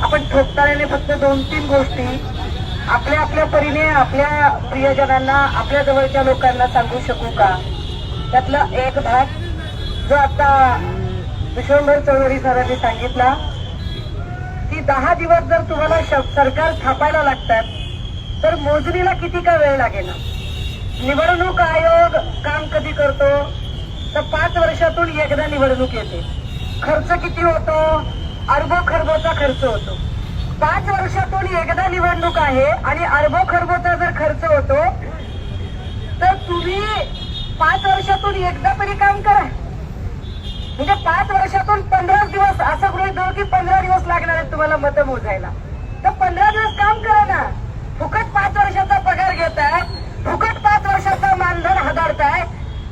आपण ठोकताळ्याने फक्त दोन तीन गोष्टी आपल्या आपल्या परीने आपल्या प्रियजनांना आपल्या जवळच्या लोकांना सांगू शकू का? त्यातला एक भाग जो आता विश्वंभर चौधरी सरांनी सांगितला की दहा दिवस जर तुम्हाला श- सरकार थापायला लागतात तर मोजणीला किती का वेळ लागेल निवडणूक आयोग काम कधी करतो? तर पाच वर्षातून एकदा निवडणूक येते. खर्च किती होतो? अरबो खरबोचा खर्च होतो. पाच वर्षातून एकदा निवडणूक आहे आणि अरबो खरबोचा जर खर्च होतो तर तुम्ही पाच वर्षातून एकदा तरी काम करा. म्हणजे पाच वर्षातून पंधरा दिवस असं गृहित धरू की पंधरा दिवस लागणार आहेत तुम्हाला मतं मोजायला. तर पंधरा दिवस काम करा ना फुकट पाच वर्षाचा पगार घेताय फुकट पाच वर्षाचा मानधन हदारताय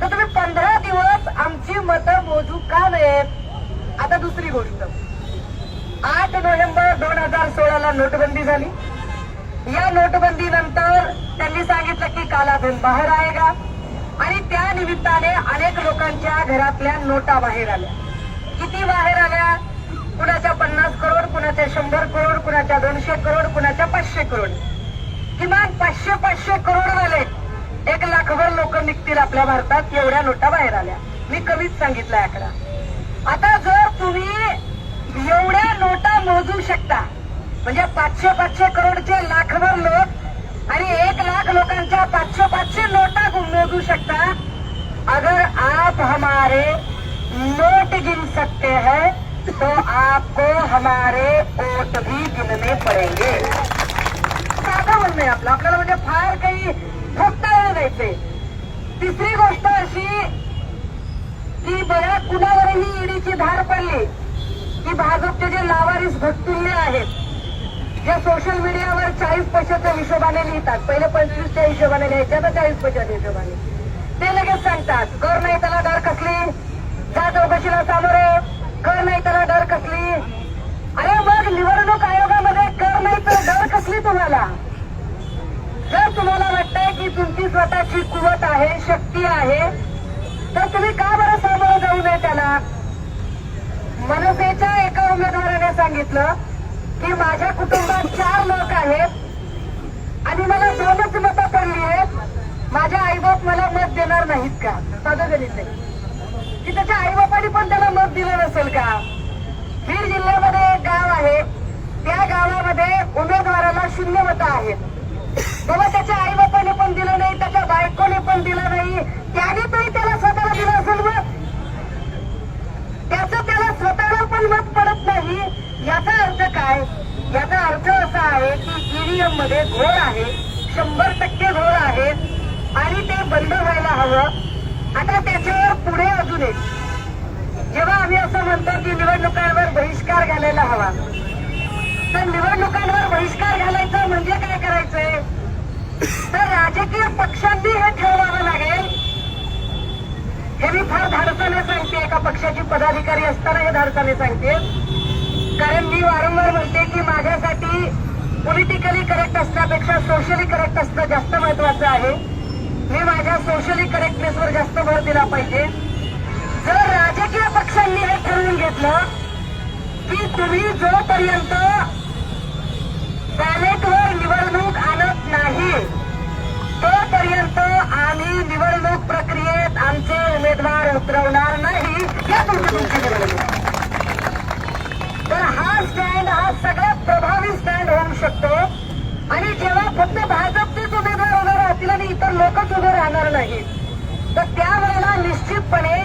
तर तुम्ही पंधरा दिवस आमची मतं मोजू का नाहीत आता दुसरी गोष्ट आठ नोव्हेंबर दोन हजार नोटबंदी झाली. या नोटबंदी नंतर त्यांनी सांगितलं की कालाधन बाहेर आएगा आणि त्या निमित्ताने अनेक लोकांच्या घरातल्या नोटा बाहेर आल्या. किती बाहेर आल्या? कुणाच्या पन्नास करोड कुणाच्या शंभर करोड कुणाच्या दोनशे करोड कुणाच्या पाचशे करोड. किमान पाचशे पाचशे करोड वाले एक लाखभर लोक निघतील आपल्या भारतात एवढ्या नोटा बाहेर आल्या. मी कमीच सांगितलं आकडा आता जर तुम्ही एवढ्या नोटा मोजू शकता म्हणजे पाचशे पाचशे करोडचे लाखभर लोक आणि एक लाख लोकांच्या पाचशे पाचशे नोटा मोजू शकता अगर आप हमारे नोट गिन सकते हैं तो आपको हमारे वोट भी गिनने पड़ेंगे. साधा म्हणणं आहे आपलं. आपल्याला म्हणजे फार काही ठोकता द्यायचे तिसरी गोष्ट अशी की बऱ्या कुणावरही ईडीची धार पडली की भाजपचे जे लावारीस भटुल्ले आहेत ज्या सोशल मीडियावर चाळीस पैशाच्या हिशोबाने लिहितात. पहिले पंचवीसच्या हिशोबाने लिहायच्या तर चाळीस पैशाच्या हिशोबाने. ते लगेच सांगतात कर नाही त्याला डर कसली? जा चौकशीला सामोरे कर नाही त्याला डर कसली? अरे मग निवडणूक आयोगामध्ये कर नाही तर डर कसली तुम्हाला? जर तुम्हाला वाटतंय की तुमची स्वतःची कुवत आहे शक्ती आहे तर तुम्ही का बरं सामोरं जाऊ नये त्याला? मनसेच्या एका उमेदवाराने सांगितलं की माझ्या कुटुंबात चार लोक आहेत. आणि मला दोनच मतं पडली आहेत. माझ्या आईबाप मला मत देणार नाहीत का? साधं गणित की त्याच्या आईबापाने पण त्याला मत दिलं नसेल का? बीड जिल्ह्यामध्ये एक गाव आहे. त्या गावामध्ये उमेदवाराला शून्य मतं आहेत. बाबा त्याच्या आईबापाने पण दिलं नाही त्याच्या बायकोने पण दिलं नाही. त्याने तरी त्याला स्वतःला दिलं असेल मत त्याचं त्याला स्वतःला पण मत पडत नाही. याचा अर्थ काय? याचा अर्थ असा आहे की ईव्हीएममध्ये घोळ आहे शंभर टक्के घोळ आहे आणि ते बंद व्हायला हवं. आता त्याच्यावर पुढे अजून एक. जेव्हा आम्ही असं म्हणतो की निवडणुकांवर बहिष्कार घालायला हवा तर निवडणुकांवर बहिष्कार घालायचा म्हणजे काय करायचंय? तर राजकीय पक्षांनी हे ठरवावं लागेल. हे मी फार धाडसाने सांगते. एका पक्षाची पदाधिकारी असताना हे धाडसाने सांगते. कारण मी वारंवार म्हणते की माझ्यासाठी पॉलिटिकली करेक्ट असण्यापेक्षा सोशली करेक्ट असणं जास्त महत्वाचं आहे. मी माझ्या सोशली करेक्टनेसवर जास्त भर दिला पाहिजे. जर राजकीय पक्षांनी हे ठरवून घेतलं की तुम्ही जोपर्यंत बॅलेटवर निवडणूक आणत नाही तोपर्यंत आम्ही निवडणूक प्रक्रियेत आमचे उमेदवार उतरवणार नाही. या तुमची तुमची निवडणूक तर हा स्टँड हा सगळ्यात प्रभावी स्टँड होऊ शकतो आणि जेव्हा फक्त भाजपचेच उमेदवार उभे राहतील आणि इतर लोकच उभे राहणार नाहीत तर त्यावेळेला निश्चितपणे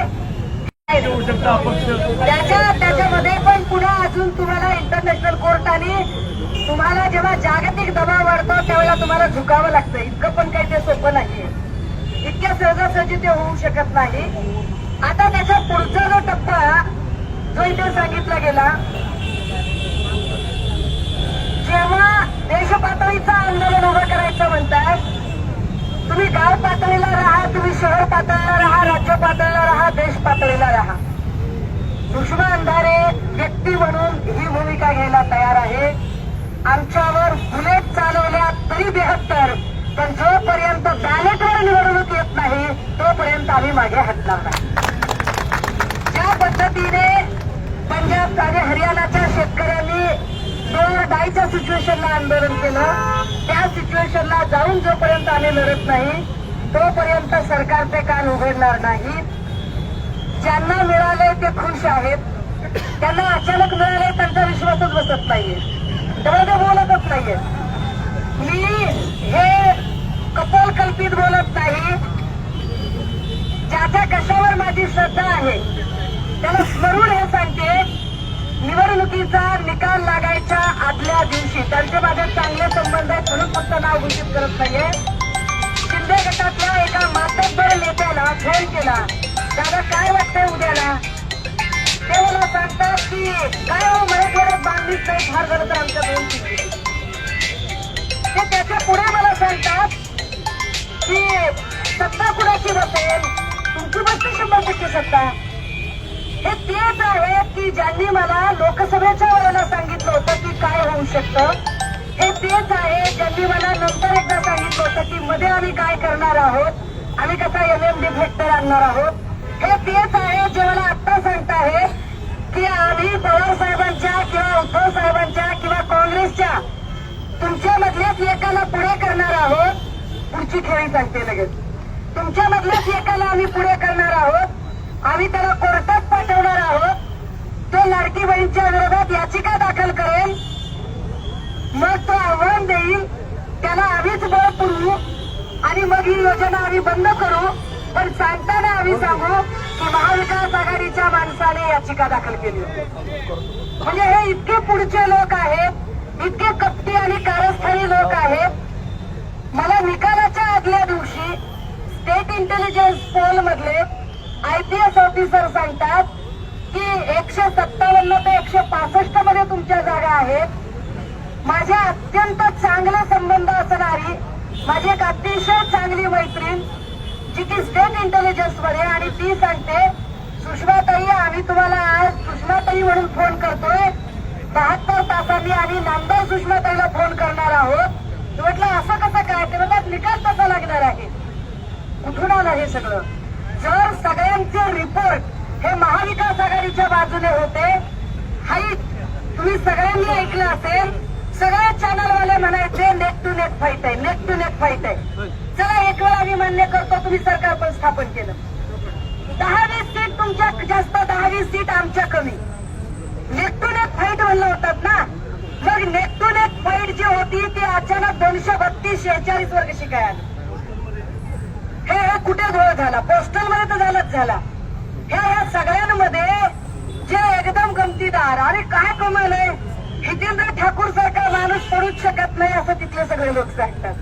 येऊ शकता अपक्ष त्याच्या त्याच्यामध्ये पण पुन्हा अजून तुम्हाला इंटरनॅशनल कोर्टाने तुम्हाला जेव्हा जागतिक दबाव वाढतो त्यावेळेला तुम्हाला झुकावं लागतं. इतकं पण काही ते सोपं नाहीये. इतक्या सहजासहजी ते होऊ शकत नाही. आता त्याचा पुढचा जो टप्पा जो इथे सांगितला गेला जेव्हा देशपातळीचं आंदोलन उभं करायचं म्हणतात तुम्ही गाव पातळीला राहा तुम्ही शहर पातळीला राहा राज्य पातळीला राहा देश पातळीला राहा. सुषमा अंधारे व्यक्ती म्हणून ही भूमिका घ्यायला तयार आहे. आमच्यावर बुलेट चालवल्या तरी बेहत्तर पण जोपर्यंत बॅलेटवर निवडणूक येत नाही तोपर्यंत आम्ही मागे हटणार नाही. ज्या पद्धतीने पंजाब आणि हरियाणाच्या शेतकऱ्यांनी दोन दाईच्या सिच्युएशनला आंदोलन केलं त्या सिच्युएशनला जाऊन जोपर्यंत आम्ही लढत नाही तोपर्यंत सरकारचे कान उघडणार नाही. ज्यांना मिळाले ते खुश आहेत. त्यांना अचानक मिळाले त्यांचा विश्वासच बसत नाहीये. त्यामुळे ते बोलतच नाहीये. मी हे कपोल कल्पित बोलत नाही. ज्याच्या कशावर माझी श्रद्धा आहे त्याला स्मरून हे सांगते निवडणुकीचा निकाल लागायच्या आदल्या दिवशी त्यांचे माझे चांगले संबंध आहेत म्हणून फक्त नाव घोषित करत नाहीये. शिंदे गटातल्या एका मातब्बर नेत्याला फोन केला. दादा काय वाटतंय उद्याला? ते मला सांगतात की काय हो मराठवाड्यात बांधलीच नाही फार झालं तर आमच्या दोन ते त्याच्या पुढे मला सांगतात की सत्ता कुणाची बसेल? तुमची बसते शंभर टक्के सत्ता. हे तेच आहेत की ज्यांनी मला लोकसभेच्या वेळेला सांगितलं होतं की काय होऊ शकतं हे तेच आहे ज्यांनी मला नंतर एकदा सांगितलं होतं की मध्ये आम्ही काय करणार आहोत? आम्ही कसा एल एम डिफेक्टर आणणार आहोत? हे तेच आहे जे मला आत्ता सांगताय की आम्ही पवार साहेबांच्या किंवा उद्धव साहेबांच्या किंवा काँग्रेसच्या तुमच्या मधल्याच एकाला पुढे करणार आहोत पुढची खेळी सांगते लगेच. तुमच्या मधल्याच एकाला आम्ही पुढे करणार आहोत आम्ही त्याला कोर्टात पाठवणार आहोत तो लाडकी बहीणच्या विरोधात याचिका दाखल करेल मग तो आव्हान देईल त्याला आम्हीच बळ पुरवू आणि मग ही योजना आम्ही बंद करू. पण सांगताना आम्ही सांगू की महाविकास आघाडीच्या माणसाने याचिका दाखल केली होती. म्हणजे हे इतके पुढचे लोक आहेत इतके कपटी आणि कारस्थानी लोक आहेत. मला निकालाच्या आदल्या दिवशी स्टेट इंटेलिजन्स पोल मधले आयपीएस ऑफिसर सांगतात की एकशे सत्तावन्न ते एकशे पासष्टमध्ये तुमच्या जागा आहेत. माझ्या अत्यंत चांगले संबंध असणारी माझी एक अतिशय चांगली मैत्री इंटेलिजन्समध्ये आणि ती सांगते सुषमाताई आम्ही तुम्हाला आज सुषमाताई म्हणून फोन करतोय. बहात्तर तासांनी आम्ही नामदार सुषमाताईला फोन करणार आहोत. म्हटलं असं कसं काय? ते म्हणतात निकाल कसा लागणार आहे? कुठून आलं हे सगळं? जर सगळ्यांचे रिपोर्ट हे महाविकास आघाडीच्या बाजूने होते हाईट तुम्ही सगळ्यांनी ऐकलं असेल सगळ्या चॅनलवाले म्हणायचे नेट टू नेट फाईट आहे नेट टू नेट फाईट आहे. चला एक वेळ आम्ही मान्य करतो तुम्ही सरकार पण स्थापन केलं. दहा वीस सीट तुमच्या जास्त दहा वीस सीट आमच्या कमी. नेट टू नेट फाईट म्हणलं होतात ना? मग नेट टू नेट फाईट जी होती ती अचानक दोनशे बत्तीस शेहेचाळीस वर्ग शिकायला हे हे कुठे घोळ झाला? पोस्टलमध्ये तर झालाच झाला. हे ह्या सगळ्यांमध्ये जे एकदम गमतीदार अरे काय कमाल आहे? हितेंद्र ठाकूर सारखा माणूस पडूच शकत नाही असं तिथले सगळे लोक सांगतात.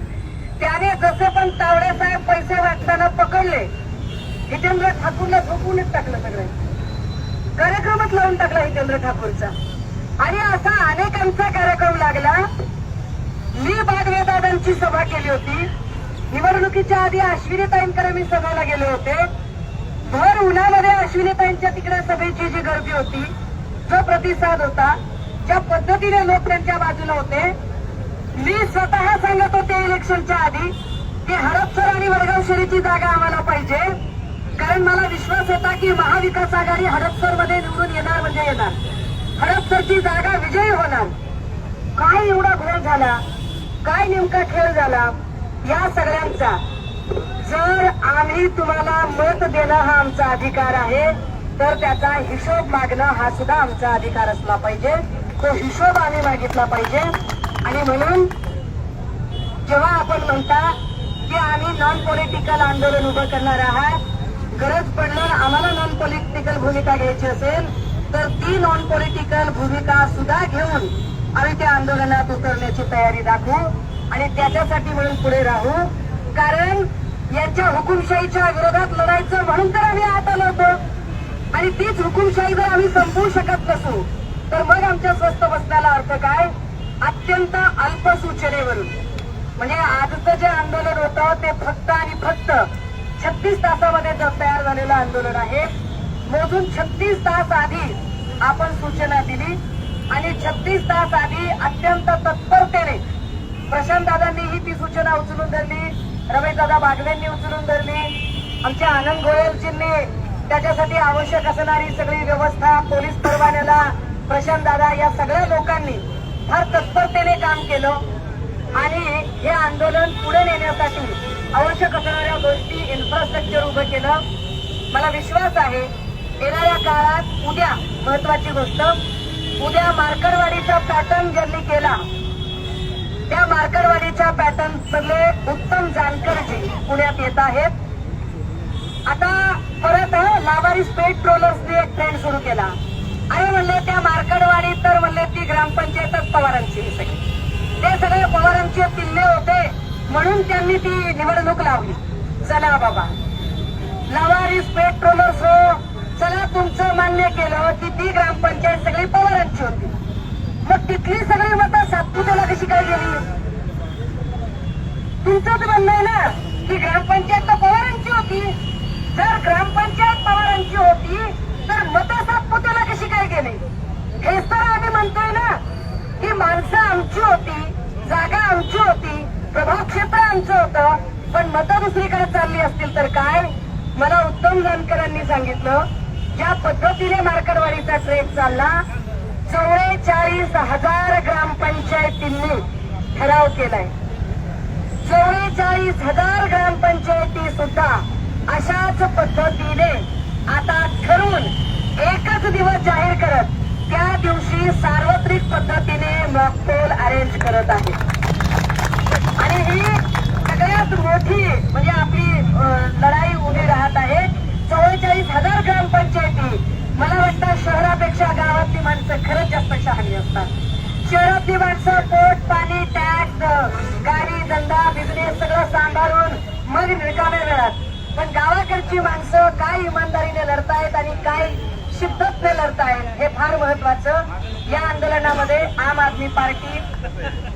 त्याने जसे पण तावडे साहेब पैसे वाटताना पकडले हितेंद्र ठाकूरला झोपूनच टाकलं सगळं. कार्यक्रमच लावून टाकला हितेंद्र ठाकूरचा. आणि असा अनेकांचा कार्यक्रम लागला. मी बागवेदादांची सभा केली होती. निवडणुकीच्या आधी अश्विनीताईंकडे मी सभेला गेले होते. भर उन्हामध्ये अश्विनीताईंच्या तिकडे सभेची जी गर्दी होती जो प्रतिसाद होता ज्या पद्धतीने लोक त्यांच्या बाजूला होते मी स्वतः सांगत होते इलेक्शनच्या आधी की हडपसर आणि वडगाव शहरीची जागा आम्हाला पाहिजे कारण मला विश्वास होता की महाविकास आघाडी हडपसरमध्ये निवडून येणार म्हणजे येणार. हडपसरची जागा विजयी होणार. काय एवढा घोळ झाला? काय नेमका खेळ झाला? या सगळ्यांचा. जर आम्ही तुम्हाला मत देणं हा आमचा अधिकार आहे तर त्याचा हिशोब मागणं हा सुद्धा आमचा अधिकार असला पाहिजे. तो हिशोब आम्ही मागितला पाहिजे. आणि म्हणून जेव्हा आपण म्हणता की आम्ही नॉन पॉलिटिकल आंदोलन उभं करणार आहात गरज पडलं आम्हाला नॉन पॉलिटिकल भूमिका घ्यायची असेल तर ती नॉन पॉलिटिकल भूमिका सुद्धा घेऊन आम्ही त्या आंदोलनात उतरण्याची तयारी दाखवू आणि त्याच्यासाठी म्हणून पुढे राहू. कारण यांच्या हुकुमशाहीच्या विरोधात लढायचं म्हणून तर आम्ही आता लढतो आणि तीच हुकुमशाही जर आम्ही संपवू शकत नसू तर स्वस्त बसण्याला अर्थ काय? अत्यंत अल्प सूचनेवरून. म्हणजे आजचं जे आंदोलन होतं ते फक्त आणि फक्त छत्तीस तासामध्ये तयार झालेलं आंदोलन आहे मोजून छत्तीस तास आधी आपण सूचना दिली आणि छत्तीस तास आधी अत्यंत तत्परतेने प्रशांत दादांनीही ती सूचना उचलून धरली रमेश दादा उचलून धरली आमच्या आनंद गोयलजींनी त्याच्यासाठी आवश्यक असणारी सगळी व्यवस्था पोलीस परवान्याला प्रशांत दादा या सगळ्या लोकांनी फार तत्परतेने काम केलं. आणि हे आंदोलन पुढे नेण्यासाठी आवश्यक असणाऱ्या गोष्टी इन्फ्रास्ट्रक्चर उभं केलं. मला विश्वास आहे येणाऱ्या काळात उद्या महत्वाची गोष्ट उद्या मार्करवाडीचा पॅटर्न ज्यांनी केला त्या मार्करवाडीच्या पॅटर्न सगळे उत्तम जानकरजी पुण्यात येत आहेत. आता परत लावारी स्पेट ट्रोलर्सने एक ट्रेंड सुरू केला. आणि म्हणले त्या मार्कडवाडी तर म्हणले ती ग्रामपंचायतच पवारांची सगळी. ते सगळे पवारांचे पिल्ले होते म्हणून त्यांनी ती निवडणूक लावली. चला बाबा. लावारी स्पेट ट्रोलर्स हो चला तुमचं मान्य केलं की ती ग्रामपंचायत सगळी पवारांची होती. मग तिथली सगळी मतं सातपुतेला कशी काय गेली? तुमचंच म्हणणं आहे ना की ग्रामपंचायत तर पवारांची होती. जर ग्रामपंचायत पवारांची होती कशी काय हेच तर आम्ही म्हणतोय ना की माणसं आमची होती जागा आमची होती प्रभाव क्षेत्र आमचं होतं पण मतं दुसरीकडे चालली असतील तर काय? मला उत्तम जानकरांनी सांगितलं ज्या पद्धतीने मार्कडवाडीचा ट्रेक चालला चौवेचाळीस हजार ग्रामपंचायतींनी ठराव केलाय. चौवेचाळीस हजार ग्रामपंचायती सुद्धा अशाच पद्धतीने आता ठरवून एकच दिवस जाहीर करत त्या दिवशी सार्वत्रिक पद्धतीने मॉकपोल अरेंज करत आहे. आणि ही सगळ्यात मोठी म्हणजे आपली लढाई उभी राहत आहे. चव्वेचाळीस हजार ग्रामपंचायती. मला वाटतं शहरापेक्षा गावातली माणसं खरंच जास्त शहाणी असतात. शहरातली माणसं पोट पाणी टॅक्स गाडी धंदा बिझनेस सगळं सांभाळून मग रिकामे वेळात पण गावाकडची माणसं काय इमानदारीने लढतायत आणि काय शिद्दतने लढतायत हे फार महत्वाचं. या आंदोलनामध्ये आम आदमी पार्टी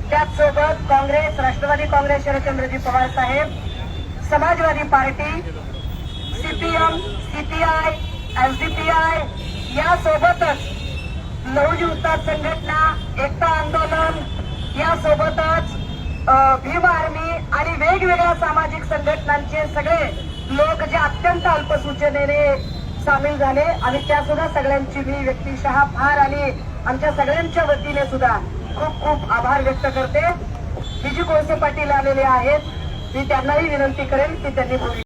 त्याचसोबत काँग्रेस राष्ट्रवादी काँग्रेस शरदचंद्रजी पवार साहेब Samajwadi party CPM CPI SDPI यासोबतच लहुजी उत्ताद संघटना एकता आंदोलन यासोबतच भीम आर्मी आणि वेगवेगळ्या सामाजिक संघटनांचे सगळे लोक जे अत्यंत अल्पसूचनेने सामील झाले आणि त्या सुद्धा सगळ्यांची मी व्यक्तिशः फार आणि आमच्या सगळ्यांच्या वतीने सुद्धा खूप खूप आभार व्यक्त करते. विजू कोळसे पाटील आलेले आहेत. मी त्यांनाही विनंती करेन की त्यांनी भूमिका